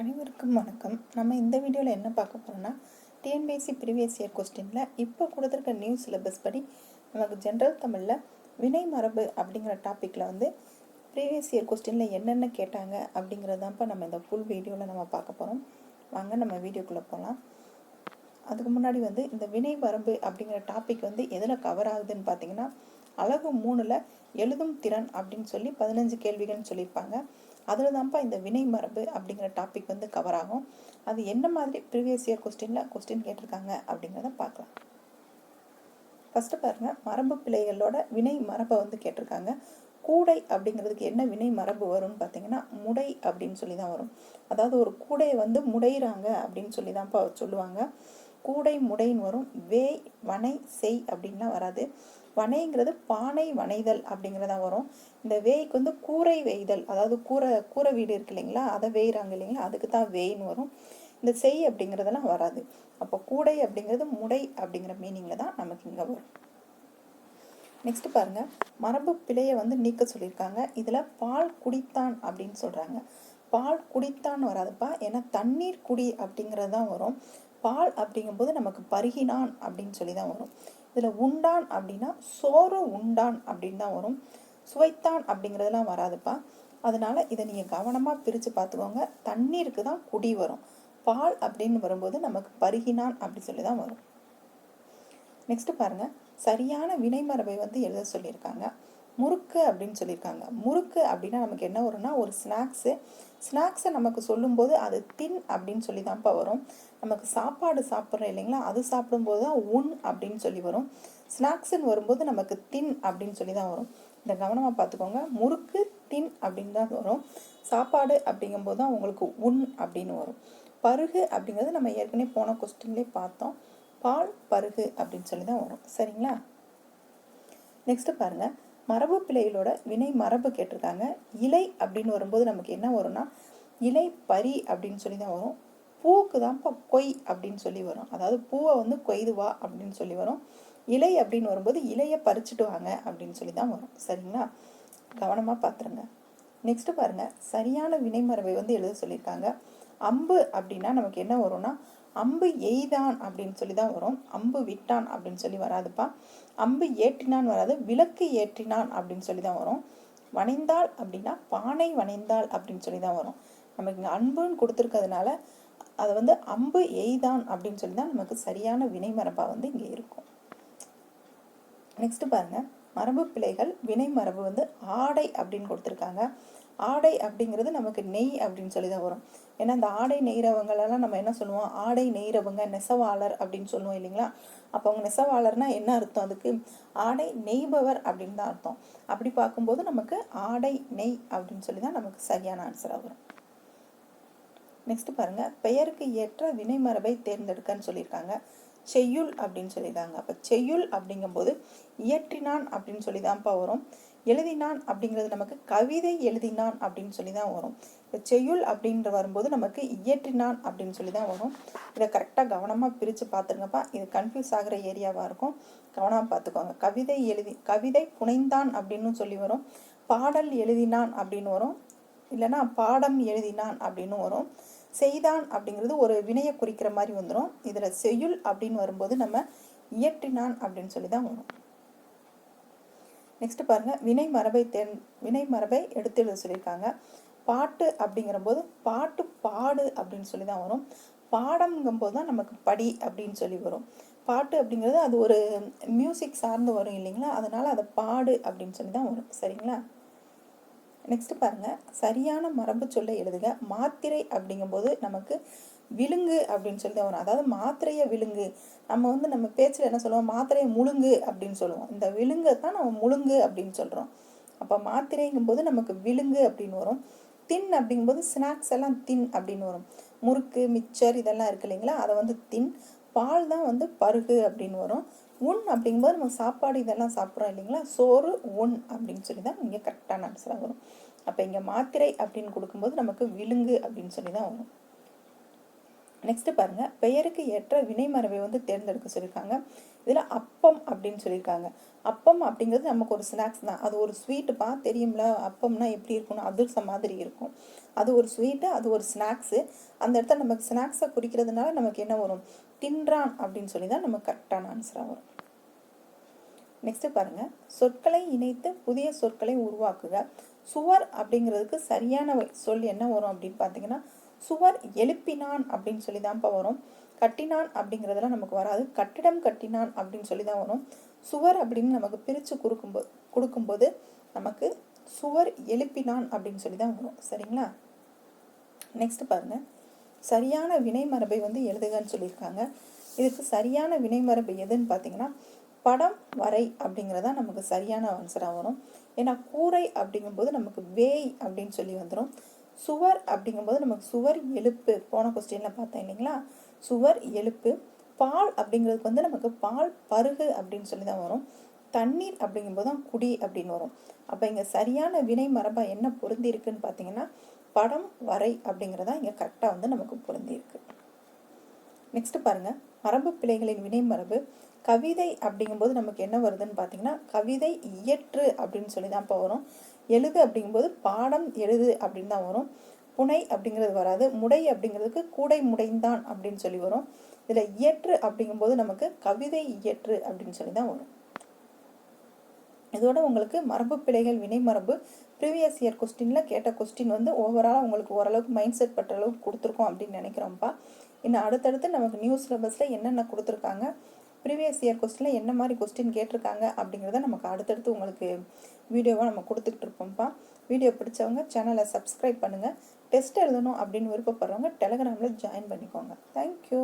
அனைவருக்கும் வணக்கம். நம்ம இந்த வீடியோவில் என்ன பார்க்க போகிறோம்னா டிஎன்பிஎஸ்சி ப்ரீவியஸ் இயர் கொஸ்டினில் இப்போ கொடுத்துருக்க நியூ சிலபஸ் படி நமக்கு ஜென்ரல் தமிழில் வினை மரபு அப்படிங்கிற டாப்பிக்கில் வந்து ப்ரீவியஸ் இயர் கொஸ்டினில் என்னென்ன கேட்டாங்க அப்படிங்கிறது தான்ப்பா நம்ம இந்த ஃபுல் வீடியோவில் நம்ம பார்க்க போகிறோம் வாங்க நம்ம வீடியோக்குள்ளே போகலாம் அதுக்கு முன்னாடி வந்து இந்த வினை வரம்பு அப்படிங்கிற டாபிக் வந்து எதில் கவர் ஆகுதுன்னு பார்த்தீங்கன்னா அழகு மூணில் எழுதும் திறன் அப்படின்னு சொல்லி பதினஞ்சு கேள்விகள்னு சொல்லியிருப்பாங்க. அதில் தான்ப்பா இந்த வினை மரபு அப்படிங்கிற டாபிக் வந்து கவர் ஆகும். அது என்ன மாதிரி ப்ரீவியஸ் இயர் கொஸ்டினில் கொஸ்டின் கேட்டிருக்காங்க அப்படிங்கிறத பார்க்கலாம். ஃபஸ்ட்டு பாருங்கள் மரபு பிழைகளோட வினை மரபை வந்து கேட்டிருக்காங்க. கூடை அப்படிங்கிறதுக்கு என்ன வினை மரபு வரும்னு பார்த்தீங்கன்னா முடை அப்படின்னு சொல்லி தான் வரும். அதாவது ஒரு கூடையை வந்து முடைகிறாங்க அப்படின்னு சொல்லி தான்ப்பா சொல்லுவாங்க. கூடை முடைன்னு வரும். வேய் வனை செய் அப்படின்லாம் வராது. வனைங்கிறது பானை வனைதல் அப்படிங்கிறதா வரும். இந்த வேய்க்கு வந்து கூரை வேய்தல். அதாவது கூரை கூரை வீடு இருக்கு இல்லைங்களா? அதை வேய்கிறாங்க இல்லைங்களா? அதுக்கு தான் வேய்ன்னு வரும். இந்த செய் அப்படிங்கிறதெல்லாம் வராது. அப்போ கூடை அப்படிங்கிறது முடை அப்படிங்கிற மீனிங்கில் தான் நமக்கு இங்கே வரும். நெக்ஸ்ட் பாருங்க. மரபு பிழையை வந்து நீக்க சொல்லியிருக்காங்க. இதில் பால் குடித்தான் அப்படின்னு சொல்கிறாங்க பால் குடித்தான் வராதுப்பா. ஏன்னா தண்ணீர் குடி அப்படிங்கிறது தான் வரும். பால் அப்படிங்கும்போது நமக்கு பருகினான் அப்படின்னு சொல்லி தான் வரும். இதில் உண்டான் அப்படின்னா சோறு உண்டான் அப்படின்னு தான் வரும். சுவைத்தான் அப்படிங்கிறதுலாம் வராதுப்பா. அதனால இதை நீங்கள் கவனமாக பிரித்து பார்த்துக்கோங்க. தண்ணீருக்கு தான் குடி வரும். பால் அப்படின்னு வரும்போது நமக்கு பருகினான் அப்படி சொல்லி தான் வரும். நெக்ஸ்ட் பாருங்க. சரியான வினைமரபை வந்து எழுத சொல்லியிருக்காங்க. முறுக்கு அப்படின்னு சொல்லியிருக்காங்க. முறுக்கு அப்படின்னா நமக்கு என்ன வரும்னா ஒரு ஸ்நாக்ஸு ஸ்நாக்ஸை நமக்கு சொல்லும்போது அது தின் அப்படின்னு சொல்லி தான்ப்பா வரும். நமக்கு சாப்பாடு சாப்பிட்றோம் இல்லைங்களா? அது சாப்பிடும்போது தான் உன் அப்படின்னு சொல்லி வரும். ஸ்நாக்ஸுன்னு வரும்போது நமக்கு தின் அப்படின்னு சொல்லி தான் வரும். இந்த கவனமாக பார்த்துக்கோங்க. முறுக்கு தின் அப்படின்னு தான் வரும். சாப்பாடு அப்படிங்கும்போது தான் உங்களுக்கு உன் அப்படின்னு வரும். பருகு அப்படிங்கிறது நம்ம ஏற்கனவே போன கொஸ்டின்லேயே பார்த்தோம். பால் பருகு அப்படின்னு சொல்லி தான் வரும். சரிங்களா? நெக்ஸ்ட்டு பாருங்கள் மரபு பிழைகளோட வினை மரபு கேட்டிருக்காங்க. இலை அப்படின்னு வரும்போது நமக்கு என்ன வரும்னா இலை பரி அப்படின்னு சொல்லி தான் வரும் பூவுக்கு தான்ப்பா கொய் அப்படின்னு சொல்லி வரும். அதாவது பூவை வந்து கொய்துவா அப்படின்னு சொல்லி வரும். இலை அப்படின்னு வரும்போது இலையை பறிச்சுட்டு வாங்க அப்படின்னு சொல்லி தான் வரும். சரிங்களா? கவனமாக பார்த்துருங்க நெக்ஸ்ட்டு பாருங்கள் சரியான வினைமரபை வந்து எழுத சொல்லியிருக்காங்க. அம்பு அப்படின்னா நமக்கு என்ன வரும்னா அம்பு எய்தான் அப்படின்னு சொல்லி தான் வரும். அம்பு விட்டான் அப்படின்னு சொல்லி வராதுப்பா. அம்பு ஏற்றினான் வராது விளக்கு ஏற்றினான் அப்படின்னு சொல்லி தான் வரும். வனைந்தாள் அப்படின்னா பானை வனைந்தாள் அப்படின்னு சொல்லி தான் வரும். நமக்கு இங்கே அன்புன்னு கொடுத்துருக்கிறதுனால அதை வந்து அம்பு எய்தான் அப்படின்னு சொல்லி தான் நமக்கு சரியான வினை மரபாக வந்து இங்கே இருக்கும். நெக்ஸ்ட் பாருங்க. மரபு பிழைகள் வினை மரபு வந்து ஆடை அப்படின்னு கொடுத்துருக்காங்க. ஆடை அப்படிங்கிறது நமக்கு நெய் அப்படின்னு சொல்லி தான் வரும். ஏன்னா அந்த ஆடை நெய்கிறவங்களெல்லாம் நம்ம என்ன சொல்லுவோம்? ஆடை நெய்கிறவங்க நெசவாளர் அப்படின்னு சொல்லுவோம் இல்லைங்களா? அப்போ அவங்க நெசவாளர்னா என்ன அர்த்தம் அதுக்கு? ஆடை நெய்பவர் அப்படின்னு தான் அர்த்தம். அப்படி பார்க்கும்போது நமக்கு ஆடை நெய் அப்படின்னு சொல்லி தான் நமக்கு சரியான ஆன்சராக வரும். நெக்ஸ்ட் பாருங்க. பெயருக்கு ஏற்ற வினைமரபை தேர்ந்தெடுக்கன்னு சொல்லியிருக்காங்க. செய்யுள் அப்படின்னு சொல்லியிருக்காங்க. அப்போ செய்யுள் அப்படிங்கும்போது இயற்றினான் அப்படின்னு சொல்லி தான்ப்பா வரும். எழுதினான் அப்படிங்கிறது நமக்கு கவிதை எழுதினான் அப்படின்னு சொல்லி தான் வரும் செய்யுள் அப்படின்ற வரும்போது நமக்கு இயற்றினான் அப்படின்னு சொல்லி தான் வரும். இதை கரெக்டாக கவனமாக பிரித்து பார்த்துருங்கப்பா. இது கன்ஃபியூஸ் ஆகிற ஏரியாவாக இருக்கும். கவனமாக பார்த்துக்கோங்க. கவிதை எழுதி கவிதை புனைந்தான் அப்படின்னு சொல்லி வரும். பாடல் எழுதினான் அப்படின்னு வரும். இல்லைன்னா பாடம் எழுதினான் அப்படின்னு வரும். செய்தான் அப்படிங்கிறது ஒரு வினையை குறிக்கிற மாதிரி வந்துடும் இதில் செய்யுள் அப்படின்னு வரும்போது நம்ம இயற்றினான் அப்படின்னு சொல்லி தான் வரும். நெக்ஸ்ட்டு பாருங்கள் வினை மரபை தென் வினை மரபை எடுத்து எழுத சொல்லியிருக்காங்க. பாட்டு அப்படிங்கிறபோது பாட்டு பாடு அப்படின்னு சொல்லி தான் வரும். பாடம்ங்கும்போது தான் நமக்கு படி அப்படின்னு சொல்லி வரும். பாட்டு அப்படிங்கிறது அது ஒரு மியூசிக் சார்ந்து வரும் இல்லைங்களா? அதனால் அதை பாடு அப்படின்னு சொல்லி தான் வரும். சரிங்களா? நெக்ஸ்ட்டு பாருங்க. சரியான மரபு சொல்ல எழுதுக. மாத்திரை அப்படிங்கும்போது நமக்கு விழுங்கு அப்படின்னு சொல்லி தான் வரும். அதாவது மாத்திரையை விழுங்கு. நம்ம வந்து நம்ம பேச்சில் என்ன சொல்லுவோம்? மாத்திரையை முழுங்கு அப்படின்னு சொல்லுவோம். இந்த விழுங்கை தான் நம்ம முழுங்கு அப்படின்னு சொல்கிறோம் அப்போ மாத்திரைங்கும்போது நமக்கு விழுங்கு அப்படின்னு வரும். தின் அப்படிங்கும்போது ஸ்நாக்ஸ் எல்லாம் தின் அப்படின்னு வரும். முறுக்கு மிச்சர் இதெல்லாம் இருக்கு இல்லைங்களா? அதை வந்து தின். பால் தான் வந்து பருகு அப்படின்னு வரும். உண் அப்படிங்கும்போது நம்ம சாப்பாடு இதெல்லாம் சாப்பிட்றோம் இல்லைங்களா? சோறு உண் அப்படின்னு சொல்லி தான் இங்கே கரெக்டான ஆன்சராக வரும். அப்போ இங்கே மாத்திரை அப்படின்னு கொடுக்கும்போது நமக்கு விழுங்கு அப்படின்னு சொல்லி தான் வரும். நெக்ஸ்ட் பாருங்க. பெயருக்கு ஏற்ற வினைமரபை வந்து தேர்ந்தெடுக்க சொல்லியிருக்காங்க. இதில் அப்பம் அப்படின்னு சொல்லியிருக்காங்க. அப்பம் அப்படிங்கிறது நமக்கு ஒரு ஸ்நாக்ஸ் தான். அது ஒரு ஸ்வீட்டுப்பா தெரியும்ல? அப்பம்னா எப்படி இருக்கும்னு? அதிர்சம் மாதிரி இருக்கும். அது ஒரு ஸ்வீட்டு அது ஒரு ஸ்நாக்ஸு அந்த இடத்துல நமக்கு ஸ்நாக்ஸை குறிக்கிறதுனால நமக்கு என்ன வரும்? தின்றான் அப்படின்னு சொல்லி தான் நமக்கு கரெக்டான ஆன்சராக வரும். நெக்ஸ்ட் பாருங்க. சொற்களை இணைத்து புதிய சொற்களை உருவாக்குக. சுவர் அப்படிங்கிறதுக்கு சரியான வை- சொல் என்ன வரும் அப்படின்னு பார்த்தீங்கன்னா சுவர் எழுப்பினான் அப்படின்னு சொல்லி தான்ப்பா வரும். கட்டினான் அப்படிங்கிறதுலாம் நமக்கு வராது. கட்டிடம் கட்டினான் அப்படின்னு சொல்லி தான் வரும். சுவர் அப்படின்னு நமக்கு பிரித்து கொடுக்கும்போது கொடுக்கும்போது நமக்கு சுவர் எழுப்பினான் அப்படின்னு சொல்லி தான் வரும். சரிங்களா? நெக்ஸ்ட் பாருங்க. சரியான வினைமரபை வந்து எழுதுகன்னு சொல்லியிருக்காங்க. இதுக்கு சரியான வினைமரபு எதுன்னு பார்த்தீங்கன்னா படம் வரை அப்படிங்கிறதா நமக்கு சரியான ஆன்சராக வரும். ஏன்னா கூரை அப்படிங்கும்போது நமக்கு வேய் அப்படின்னு சொல்லி வந்துடும் சுவர் அப்படிங்கும்போது நமக்கு சுவர் எழுப்பு. போன கொஸ்டினில் பார்த்தேன் இல்லைங்களா? சுவர் எழுப்பு. பால் அப்படிங்கிறதுக்கு வந்து நமக்கு பால் பருகு அப்படின்னு சொல்லி தான் வரும். தண்ணீர் அப்படிங்கும்போது தான் குடி அப்படின்னு வரும். அப்போ இங்கே சரியான வினை மரபாக என்ன பொருந்தி இருக்குன்னு பார்த்தீங்கன்னா படம் வரை அப்படிங்கிறதா இங்கே கரெக்டாக வந்து நமக்கு பொருந்தி இருக்கு நெக்ஸ்ட் பாருங்க. மரபு பிழைகளின் வினை மரபு. கவிதை அப்படிங்கும்போது நமக்கு என்ன வருதுன்னு பார்த்தீங்கன்னா கவிதை இயற்று அப்படின்னு சொல்லி தான் இப்போ வரும். எழுது அப்படிங்கும்போது பாடம் எழுது அப்படின்னு தான் வரும். புனை அப்படிங்கிறது வராது. முடை அப்படிங்கிறதுக்கு கூடை முடைந்தான் அப்படின்னு சொல்லி வரும். இதில் இயற்று அப்படிங்கும்போது நமக்கு கவிதை இயற்று அப்படின்னு சொல்லி தான் வரும். இதோட உங்களுக்கு மரபு பிழைகள் வினை மரபு ப்ரீவியஸ் இயர் கொஸ்டினில் கேட்ட கொஸ்டின் வந்து ஓவராலாக உங்களுக்கு ஓரளவுக்கு மைண்ட் செட் பட்ட அளவுக்கு கொடுத்துருக்கோம் அப்படின்னு நினைக்கிறோம்ப்பா. இன்னும் அடுத்தடுத்து நமக்கு நியூ சிலபஸில் என்னென்ன கொடுத்துருக்காங்க ப்ரீவியஸ் இயர் கொஸ்டினில் என்ன மாதிரி கொஸ்டின் கேட்டிருக்காங்க அப்படிங்கிறத நமக்கு அடுத்தடுத்து உங்களுக்கு வீடியோவாக நம்ம கொடுத்துக்கிட்டு இருப்போம்ப்பா. வீடியோ பிடிச்சவங்க சேனலை சப்ஸ்கிரைப் பண்ணுங்கள் டெஸ்ட் எழுதணும் அப்படின்னு விருப்பப்படுறவங்க டெலகிராமில் ஜாயின் பண்ணிக்கோங்க. தேங்க்யூ